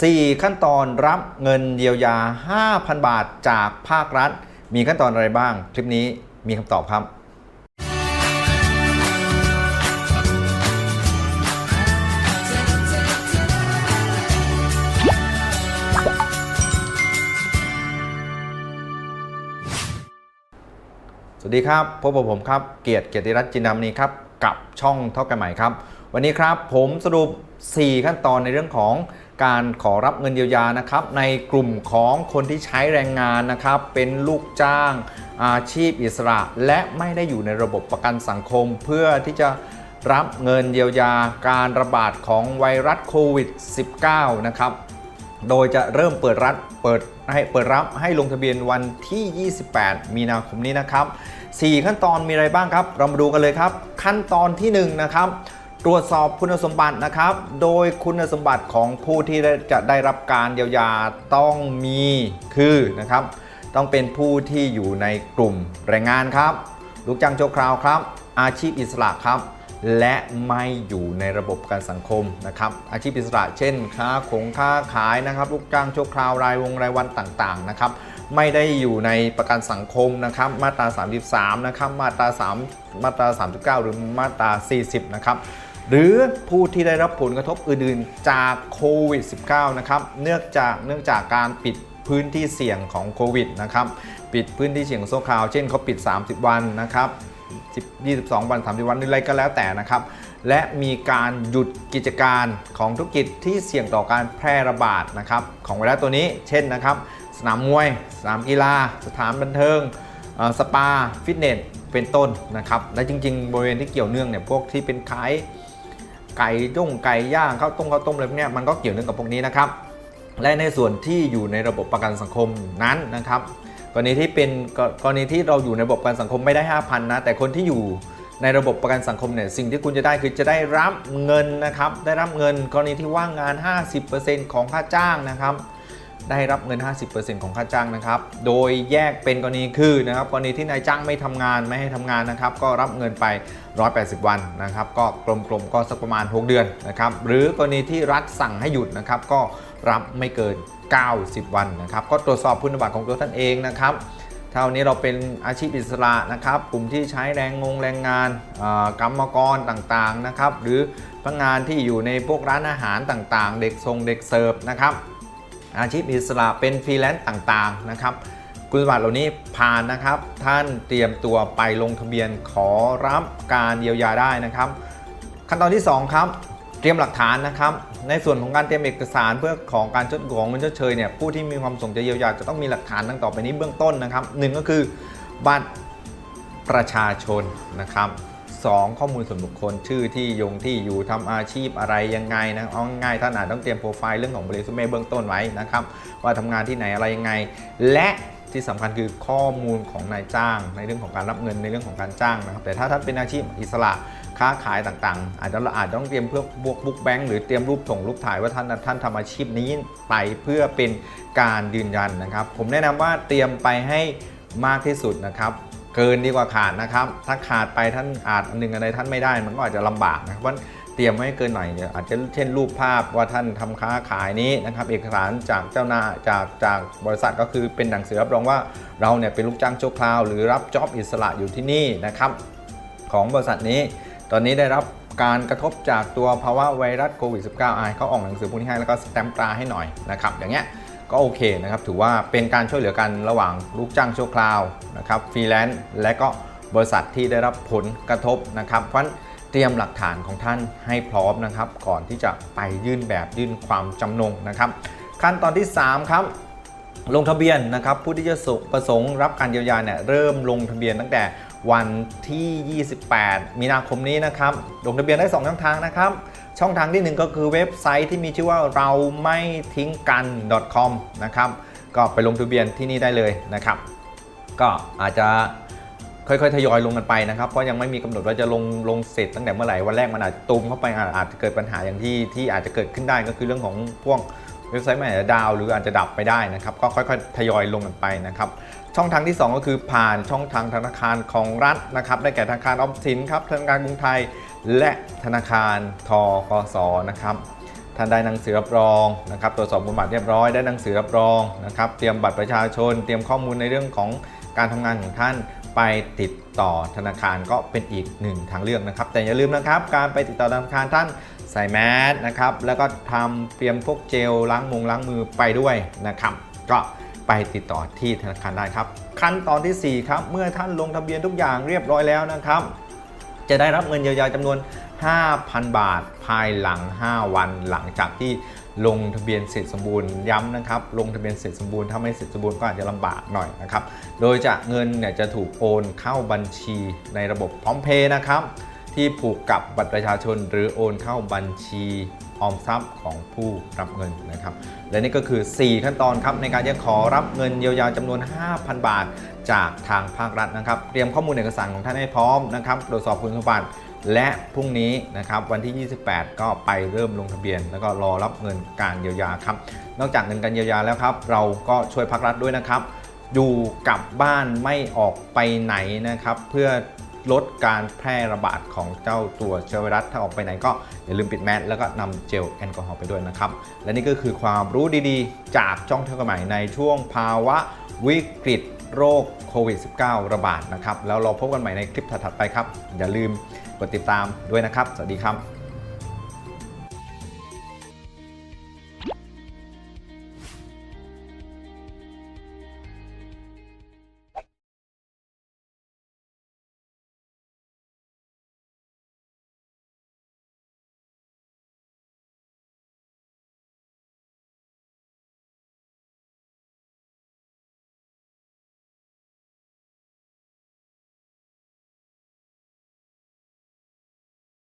4 ขั้นตอนรับเงินเยียวยา 5,000 บาทจากภาครัฐ มีขั้นตอนอะไรบ้าง คลิปนี้มีคำตอบครับสวัสดีครับพบกับผมครับ เกียรติเกียรติรัตน์จินดามณีครับ กับช่องเท่ากันใหม่ครับ วันนี้ครับผมสรุป 4 ขั้นตอนในเรื่องของ การขอรับเงินเยียวยานะครับในกลุ่มของคนที่ใช้แรงงานนะครับเป็นลูกจ้างอาชีพอิสระ และไม่ได้อยู่ในระบบประกันสังคม เพื่อที่จะรับเงินเยียวยาการระบาดของไวรัสโควิด -19 นะครับโดยจะเริ่มเปิดรับเปิดให้เปิดรับให้ลงทะเบียนวันที่ 28 มีนาคมนี้นะครับ 4 ขั้นตอนมีอะไรบ้างครับ เรามาดูกันเลยครับ ขั้นตอนที่ 1 นะครับ ตรวจสอบคุณสมบัตินะครับ โดยคุณสมบัติของผู้ที่จะได้รับการเยียวยาต้องมีคือนะครับ ต้องเป็นผู้ที่อยู่ในกลุ่มแรงงานครับ ลูกจ้างชั่วคราวครับ อาชีพอิสระครับ และไม่อยู่ในระบบกันสังคมนะครับ อาชีพอิสระเช่นค้าขงค้าขายนะครับ ลูกจ้างชั่วคราวรายวงรายวันต่างๆนะครับ ไม่ได้อยู่ในประกันสังคมนะครับ มาตรา 33 นะครับ มาตรา 3 มาตรา 39 หรือมาตรา 40 นะครับ หรือผู้ที่ได้รับผลกระทบอื่นๆ จากโควิด -19 นะครับเนื่องจากเนื่องจากการปิดพื้นที่เสี่ยงของโควิดนะครับปิดพื้นที่เสี่ยงชั่วคราว เช่นเขาปิด 30 วันนะครับ22 วัน 30 วันหรืออะไรก็แล้วแต่นะครับ และมีการหยุดกิจการของธุรกิจที่เสี่ยงต่อการแพร่ระบาดนะครับของไวรัสตัวนี้ เช่นนะครับ สนามมวย สนามกีฬา สถานบันเทิง สปา ฟิตเนส เป็นต้นนะครับ และจริง ๆ บริเวณที่เกี่ยวเนื่องเนี่ย พวกที่เป็นขาย ไก่ย่งไก่ย่างข้าวต้มข้าวต้มอะไรพวกนี้มันก็เกี่ยวเนื่องกับพวกนี้นะครับ และในส่วนที่อยู่ในระบบประกันสังคมนั้นนะครับกรณีที่เป็นกกรณีที่เราอยู่ในระบบประกันสังคมไม่ได้ 5,000นะแต่คนที่อยู่ในระบบประกันสังคมเนี่ยสิ่งที่คุณจะได้คือจะได้รับเงินนะครับ ได้รับเงินกรณีที่ว่างงาน 50%ของค่าจ้างนะครับ ได้รับเงิน 50%ของค่าจ้างนะครับ โดยแยกเป็นกรณีคือนะครับกรณีที่นายจ้างไม่ทำงานไม่ให้ทำงานนะครับ ก็รับเงินไป 180 วันนะครับ ก็กลมๆก็สักประมาณ 6 เดือนนะครับ หรือกรณีที่รัฐสั่งให้หยุดนะครับ ก็รับไม่เกิน 90 วันนะครับ ก็ตรวจสอบคุณสมบัติของตัวท่านเองนะครับเท่านี้เราเป็นอาชีพอิสระนะครับ กลุ่มที่ใช้แรงงงแรงงานกรรมกรต่างๆนะครับ หรือพนักงานที่อยู่ในพวกร้านอาหารต่างๆ เด็กทรงเด็กเสิร์ฟนะครับ อาชีพอิสระเป็นฟรีแลนซ์ต่างๆนะครับคุณสมบัติเหล่านี้ผ่านนะครับ ท่านเตรียมตัวไปลงทะเบียนขอรับการเยียวยาได้นะครับ ขั้นตอนที่ 2 ครับ เตรียมหลักฐานนะครับ ในส่วนของการเตรียมเอกสารเพื่อของการชดของเงินชดเชยเนี่ยผู้ที่มีความประสงค์จะเยียวยาจะต้องมีหลักฐานดังต่อไปนี้เบื้องต้นนะครับหนึ่งก็คือบัตรประชาชนนะครับ สองข้อมูลส่วนบุคคล ชื่อที่ยงที่อยู่ทำอาชีพอะไรยังไงนะเอาง่ายท่านอาจต้องเตรียมโปรไฟล์เรื่องของบริษัทเบื้องต้นไว้นะครับว่าทำงานที่ไหนอะไรยังไง และที่สำคัญคือข้อมูลของนายจ้าง ในเรื่องของการรับเงินในเรื่องของการจ้างนะครับแต่ถ้าท่านเป็นอาชีพอิสระค้าขายต่างๆ อาจจะเราอาจต้องเตรียมเพื่อพวกบุ๊กแบงค์หรือเตรียมรูปส่งรูปถ่ายว่าท่านท่านทำอาชีพนี้ไปเพื่อเป็นการยืนยันนะครับ ผมแนะนำว่าเตรียมไปให้มากที่สุดนะครับ เกินดีกว่าขาดนะครับ ถ้าขาดไปท่านอาจหนึ่งอะไรท่านไม่ได้ มันก็อาจจะลำบากนะครับเพราะเตรียมไว้ให้เกินหน่อยเนี่ยอาจจะเช่นรูปภาพว่าท่านทำค้าขายนี้นะครับ เอกสารจากเจ้าหน้าจากจากบริษัทก็คือเป็นหนังสือรับรองว่าเราเนี่ยเป็นลูกจ้างชั่วคราว หรือรับจ็อบอิสระอยู่ที่นี่นะครับ ของบริษัทนี้ ตอนนี้ได้รับการกระทบจากตัวภาวะไวรัสโควิด -19 อายเขาออกหนังสือพวกนี้ให้แล้วก็สแตมป์ตราให้หน่อยนะครับ อย่างเงี้ย ก็โอเคนะครับ ถือว่าเป็นการช่วยเหลือกันระหว่างลูกจ้างชั่วคราวนะครับฟรีแลนซ์และก็บริษัทที่ได้รับผลกระทบนะครับเพราะฉะนั้นเตรียมหลักฐานของท่านให้พร้อมนะครับ ก่อนที่จะไปยื่นแบบยื่นความจำนงนะครับ ขั้นตอนที่ 3 ครับ ลงทะเบียนนะครับ ผู้ที่จะประสงค์รับการเยียวยาเนี่ยเริ่มลงทะเบียนตั้งแต่วันที่ 28 มีนาคมนี้นะครับ ลงทะเบียนได้ 2 ช่องทางนะครับ ช่องทางที่ 1 ก็คือเว็บไซต์ที่มีชื่อว่าเราไม่ทิ้งกัน .com นะครับก็ไปลงทะเบียนที่นี่ได้เลยนะครับ ก็อาจจะค่อยๆทยอยลงกันไปนะครับ เพราะยังไม่มีกำหนดว่าจะลงลงเสร็จตั้งแต่เมื่อไหร่วันแรกมันอาจจะตูมเข้าไปอาจจะเกิดปัญหาอย่างที่ที่อาจจะเกิดขึ้นได้ก็คือเรื่องของพวกเว็บไซต์มันอาจจะดาวหรืออาจจะดับไปได้นะครับ ก็ค่อยๆทยอยลงกันไปนะครับ ช่องทางที่ 2 ก็คือผ่านช่องทางธนาคารของรัฐนะครับ ได้แก่ธนาคารออมสินครับธนาคารกรุงไทย และธนาคารทกสนะครับท่านได้หนังสือรับรองนะครับตรวจสอบคุณบัตรเรียบร้อยได้หนังสือรับรองนะครับ เตรียมบัตรประชาชน เตรียมข้อมูลในเรื่องของการทำงานของท่านไปติดต่อธนาคารก็เป็นอีกหนึ่งทางเลือกนะครับ แต่อย่าลืมนะครับ การไปติดต่อธนาคารท่านใส่แมสนะครับ แล้วก็ทำเตรียมพวกเจลล้างมงล้างมือไปด้วยนะครับ ก็ไปติดต่อที่ธนาคารได้ครับ ขั้นตอนทีสี่4 ครับ เมื่อท่านลงทะเบียนทุกอย่างเรียบร้อยแล้วนะครับ จะได้รับเงินเยียวยาจำนวน 5,000 บาท ภายหลัง 5 วันหลังจากที่ลงทะเบียนเสร็จสมบูรณ์ย้ำนะครับ ลงทะเบียนเสร็จสมบูรณ์ถ้าไม่เสร็จสมบูรณ์ก็อาจจะลำบากหน่อยนะครับ โดยจะเงินเนี่ยจะถูกโอนเข้าบัญชีในระบบพร้อมเพย์นะครับที่ผูกกับบัตรประชาชน หรือโอนเข้าบัญชีออมทรัพย์ของผู้รับเงินนะครับ และนี่ก็คือ 4 ขั้นตอนครับในการจะขอรับเงินเยียวยาจำนวน 5,000 บาท จากทางภาครัฐนะครับ เตรียมข้อมูลเอกสารของท่านให้พร้อมนะครับ ตรวจสอบคุณสมบัติและพรุ่งนี้นะครับวันที่ 28 ก็ไปเริ่มลงทะเบียน แล้วก็รอรับเงินการเยียวยาครับ นอกจากเงินการเยียวยาแล้วครับ เราก็ช่วยภาครัฐด้วยนะครับ อยู่กับบ้านไม่ออกไปไหนนะครับ เพื่อลดการแพร่ระบาดของเจ้าตัวเชื้อไวรัสถ้าออกไปไหนก็อย่าลืมปิดแมสแล้วก็นำเจลแอลกอฮอล์ไปด้วยนะครับ และนี่ก็คือความรู้ดีๆ จากจ้องเท่ากับใหม่ในช่วงภาวะวิกฤต โรคโควิด -19 ระบาดนะครับ แล้วเราพบกันใหม่ในคลิปถัดๆไปครับ อย่าลืมกดติดตามด้วยนะครับ สวัสดีครับ